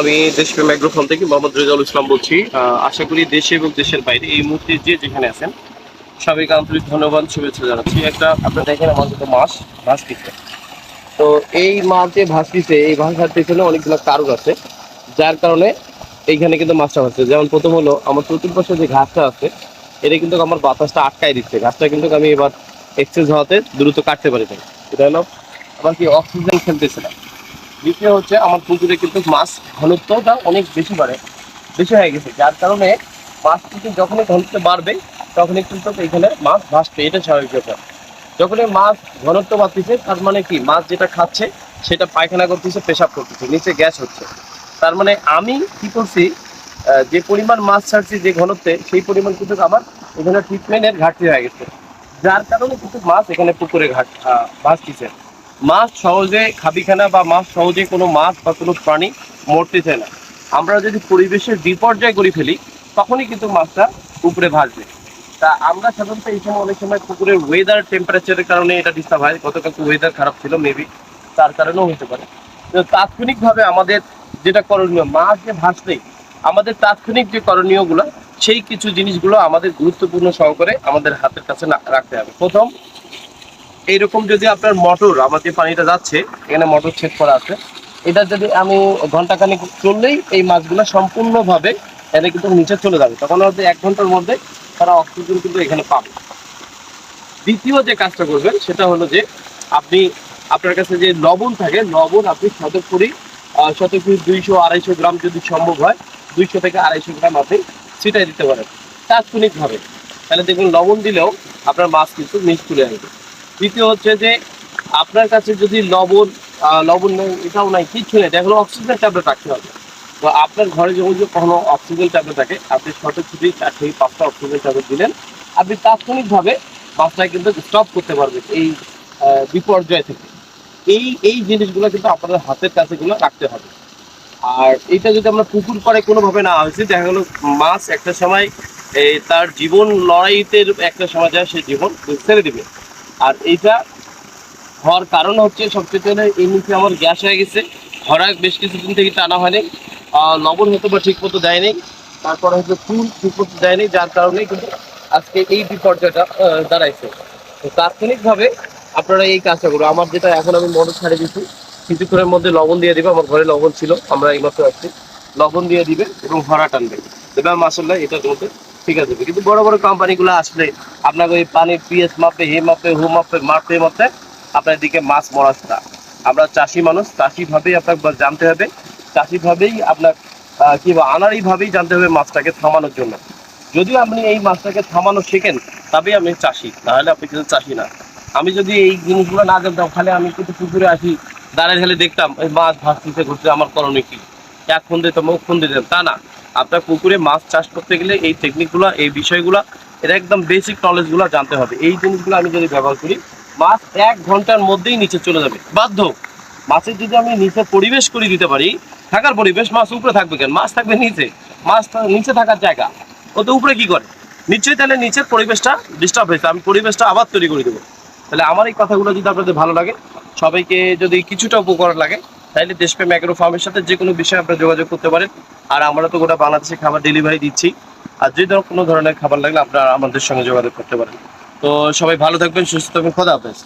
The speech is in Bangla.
আমি দেশপ্রেম অ্যাগ্রোফার্ম থেকে মোহাম্মদ রেজাউল ইসলাম বলছি। আশা করি দেশে এবং দেশের বাইরে এই মুহূর্তে যে যেখানে আছেন, সবাইকে আন্তরিক ধন্যবাদ, শুভেচ্ছা জানাচ্ছি। একটা আপনারা দেখেন আমার দুটো মাছ ভাস পিছে তো এই মাছ যে ভাস পিছে এই ভাষার পেছনে অনেকগুলো কারণ আছে, যার কারণে এইখানে কিন্তু মাছটা ভাসছে যেমন প্রথম হলো, আমার চতুর্পাশে যে ঘাসটা আছে, এটা কিন্তু আমার বাতাসটা আটকাই দিচ্ছে। ঘাসটা কিন্তু আমি এবার এক্সচেঞ্জ হওয়াতে দ্রুত কাটতে পারি এটা হলো আমার কি অক্সিজেন খেলতেছে না। দ্বিতীয় হচ্ছে আমার পুকুরে কিন্তু মাছ ঘনত্বটা অনেক বেশি বাড়ে, বেশি হয়ে গেছে। যার কারণে মাছ কিন্তু যখনই ঘনত্ব বাড়বে, তখনই কিন্তু এখানে মাছ ভাসবে, এটা স্বাভাবিক ব্যাপার। যখনই মাছ ঘনত্ব বাড়তেছে, তার মানে কি? মাছ যেটা খাচ্ছে, সেটা পায়খানা করতেছে, পেশাব করতেছে, নিচে গ্যাস হচ্ছে। তার মানে আমি কি করছি যে পরিমাণ মাছ ছাড়ছি, যে ঘনত্বে, সেই পরিমাণ কিন্তু আমার এখানে ট্রিটমেন্টের ঘাটতি হয়ে গেছে। যার কারণে কিন্তু মাছ এখানে পুকুরে ঘাট ভাসতেছে। মাছ সহজে খাবিখানা বা মাছ সহজে কোনো মাছ বা কোনো প্রাণী মরতে মরতেছে না। আমরা যদি পরিবেশের বিপর্যয় করে ফেলি, তখনই কিন্তু মাছটা উপরে ভাসবে। তা আমরা সাধারণত এই সময় অনেক সময় পুকুরের ওয়েদার টেম্পারেচারের কারণে এটা ডিস্টার্ব হয়। গতকাল তো ওয়েদার খারাপ ছিল মেবি তার কারণেও হতে পারে। তাৎক্ষণিকভাবে আমাদের যেটা করণীয়, মাছ যে ভাসলেই আমাদের তাৎক্ষণিক যে করণীয়গুলো, সেই কিছু জিনিসগুলো আমাদের গুরুত্বপূর্ণ সহকারে আমাদের হাতের কাছে রাখতে হবে। প্রথম এইরকম যদি আপনার মোটর, আমার যে পানিটা যাচ্ছে, এখানে মোটর চেক করা আছে, এটা যদি আমি ঘণ্টা ঘন্টাখানেক চললেই এই মাছগুলো সম্পূর্ণভাবে এটা কিন্তু নিচে চলে যাবে। তখন হয়তো এক ঘণ্টার মধ্যে তারা অক্সিজেন কিন্তু এখানে পাবে। দ্বিতীয় যে কাজটা করবেন, সেটা হলো যে আপনি আপনার কাছে যে লবণ থাকে, লবণ আপনি শতকরি শতকরি দুইশো আড়াইশো গ্রাম যদি সম্ভব হয়, দুইশো থেকে আড়াইশো গ্রাম আপনি ছিটাই দিতে পারেন। তাৎক্ষণিকভাবে। তাহলে দেখুন লবণ দিলেও আপনার মাছ কিন্তু মিস তুলে আসবে। দ্বিতীয় হচ্ছে যে আপনার কাছে যদি লবণ লবণ নেই, এটাও নাই, কিচ্ছু নেই দেখল অক্সিজেন ট্যাবলেট রাখতে হবে। তো আপনার ঘরে যখন যে কোনো অক্সিজেন ট্যাবলেট থাকে, আপনি শর্টের ছুটি, চার থেকে পাঁচটা অক্সিজেন ট্যাবলেট দিলেন, আপনি তাৎক্ষণিকভাবে মাছটা কিন্তু স্টপ করতে পারবেন এই বিপর্যয় থেকে। এই এই জিনিসগুলো কিন্তু আপনাদের হাতের কাছে গুলো রাখতে হবে। আর এটা যদি আমরা পুকুর করে কোনোভাবে না হয়েছে, দেখা গেলো মাছ একটা সময় তার জীবন লড়াইতে একটা সময় যায়, সে জীবন ছেড়ে দিবে। আর এইটা হওয়ার কারণ হচ্ছে সবচেয়ে এই মুখে আমার গ্যাস হয়ে গেছে। খরা বেশ কিছুদিন থেকে টানা হয়নি লবণ হয়তো বা ঠিক মতো দেয়নি তারপরে হয়তো ফুল ঠিক মতো দেয়নি যার কারণে কিন্তু আজকে এই বিপর্যয়টা দাঁড়াইছে। তো তাৎক্ষণিকভাবে আপনারা এই কাজটা করুন। আমার যেটা এখন আমি মোটর ছাড়ে দিচ্ছি কিছুক্ষণের মধ্যে লবণ দিয়ে দিবে। আমার ঘরে লবণ ছিল, আমরা এই মাত্র আসছি। লবণ দিয়ে দিবে এবং ভরা টানবে। এবার মাসাল্লাহ এটার মধ্যে ঠিক আছে, কিন্তু বড় বড় কোম্পানিগুলো আসলে আপনাকে ওই পানির পিএস মাপে হে মাপে, হো মাপে মাপে মাপে আপনার দিকে মাছ মরাচ্ছে আমরা চাষি মানুষ, চাষি ভাবেই আপনাকে জানতে হবে, চাষি ভাবেই আপনার কি বা আনাড়ি ভাবেই জানতে হবে মাছটাকে থামানোর জন্য। যদি আপনি এই মাছটাকে থামানো শেখেন, তবেই আপনি চাষি তাহলে আপনি কিন্তু চাষি না। আমি যদি এই জিনিসগুলো না জানতাম, তাহলে আমি কিন্তু পুকুরে আসি, দাঁড়ায় খালি দেখতাম, এই মাছ ভাসতেছে ঘুরতে আমার করণীয় কি? এক ফোন দিতাম, ও ফোন দিতাম তা না। আপনার পুকুরে মাছ চাষ করতে গেলে এই টেকনিকগুলো এই বিষয়গুলো এটা একদম বেসিক নলেজগুলো জানতে হবে। এই জিনিসগুলো আমি যদি ব্যবহার করি, মাছ এক ঘণ্টার মধ্যেই নিচে চলে যাবে। বাধ্য। মাছের যদি আমি নিচে পরিবেশ করে দিতে পারি, থাকার পরিবেশ মাছ উপরে থাকবে কেন? মাছ থাকবে নিচে। মাছ নিচে থাকার জায়গা। ও তো উপরে কি করে? নিশ্চয়ই তাহলে নিচের পরিবেশটা ডিস্টার্ব হয়েছে। আমি পরিবেশটা আবার তৈরি করে দেবো। তাহলে আমার এই কথাগুলো যদি আপনাদের ভালো লাগে, সবাইকে যদি কিছুটা উপকার লাগে তাহলে দেশপ্রেম অ্যাগ্রো ফার্মের সাথে যে কোনো বিষয়ে আপনারা যোগাযোগ করতে পারেন। আর আমরা তো গোটা বাংলাদেশে খাবার ডেলিভারি দিচ্ছি। আর যদি ধরো কোনো ধরনের খাবার লাগলে আপনারা আমাদের সঙ্গে যোগাযোগ করতে পারেন। তো সবাই ভালো থাকবেন, সুস্থ থাকবেন, খোদা হাফেজ।